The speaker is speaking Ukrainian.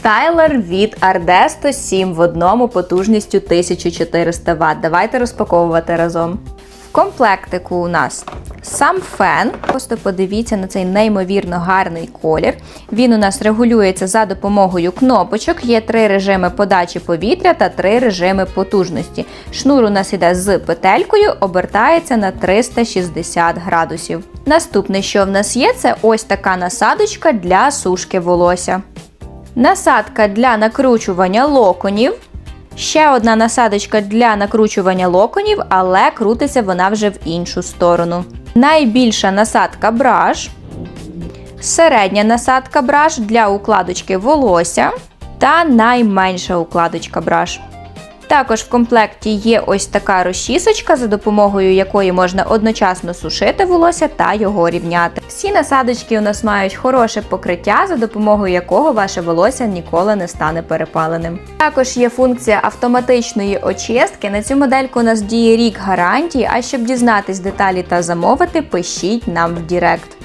Стайлер від Ardesto 7 в одному потужністю 1400 Вт. Давайте розпаковувати разом. В комплектику у нас сам фен. Просто подивіться на цей неймовірно гарний колір. Він у нас регулюється за допомогою кнопочок. Є три режими подачі повітря та три режими потужності. Шнур у нас іде з петелькою, обертається на 360 градусів. Наступне, що в нас є, це ось така насадочка для сушки волосся. Насадка для накручування локонів. Ще одна насадочка для накручування локонів, але крутиться вона вже в іншу сторону. Найбільша насадка браш, середня насадка браш для укладочки волосся та найменша укладочка браш. Також в комплекті є ось така розчісочка, за допомогою якої можна одночасно сушити волосся та його рівняти. Всі насадочки у нас мають хороше покриття, за допомогою якого ваше волосся ніколи не стане перепаленим. Також є функція автоматичної очистки. На цю модельку у нас діє рік гарантії. А щоб дізнатись деталі та замовити, пишіть нам в Директ.